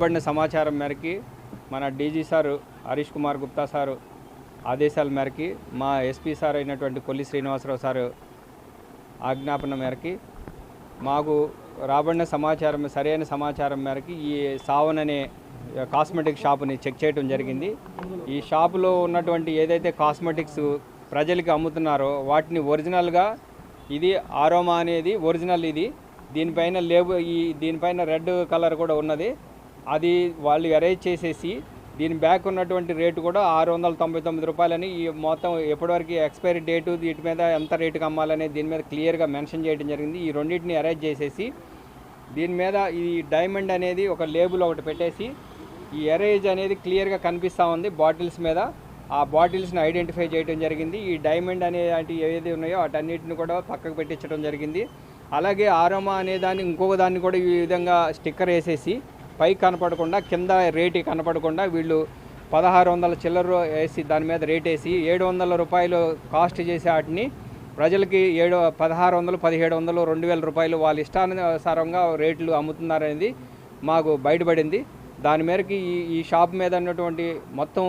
ఇవ్వబడిన సమాచారం మేరకి మన DG sir Harish Kumar Gupta sir ఆదేశాల మేరకి మా ఎస్పీ సార్ అయినటువంటి కొల్లి శ్రీనివాసరావు సారు ఆజ్ఞాపన మేరకి మాకు రాబడిన సమాచారం సరైన సమాచారం మేరకి ఈ సావన్ అనే కాస్మెటిక్ షాపుని చెక్ చేయడం జరిగింది. ఈ షాపులో ఉన్నటువంటి ఏదైతే కాస్మెటిక్స్ ప్రజలకి అమ్ముతున్నారో వాటిని ఒరిజినల్గా ఇది ఆరోమా అనేది ఒరిజినల్ ఇది. దీనిపైన లేబు ఈ దీనిపైన రెడ్ కలర్ కూడా ఉన్నది. అది వాళ్ళు అరేంజ్ చేసేసి దీని బ్యాక్ ఉన్నటువంటి రేటు కూడా ఆరు వందల తొంభై తొమ్మిది రూపాయలని ఈ మొత్తం ఎప్పటివరకు ఎక్స్పైరీ డేటు వీటి మీద ఎంత రేటుకి అమ్మాలనే దీని మీద క్లియర్గా మెన్షన్ చేయడం జరిగింది. ఈ రెండింటిని అరేంజ్ చేసేసి దీని మీద ఈ డైమండ్ అనేది ఒక లేబుల్ ఒకటి పెట్టేసి ఈ ఎరేజ్ అనేది క్లియర్గా కనిపిస్తూ ఉంది బాటిల్స్ మీద. ఆ బాటిల్స్ని ఐడెంటిఫై చేయడం జరిగింది. ఈ డైమండ్ అనే ఏది ఉన్నాయో వాటన్నిటిని కూడా పక్కకు పెట్టించడం జరిగింది. అలాగే ఆరోమా అనే దాన్ని ఇంకొక దాన్ని కూడా ఈ విధంగా స్టిక్కర్ వేసేసి పై కనపడకుండా కింద రేటు కనపడకుండా వీళ్ళు పదహారు వందల చిల్లర వేసి దాని మీద రేట్ వేసి ఏడు వందల రూపాయలు కాస్ట్ చేసే వాటిని ప్రజలకి ఏడు పదహారు వందలు పదిహేడు వందలు రెండు వేల రూపాయలు వాళ్ళ ఇష్టానుసారంగా రేట్లు అమ్ముతున్నారనేది మాకు బయటపడింది. దాని మేరకు ఈ ఈ షాప్ మీద ఉన్నటువంటి మొత్తం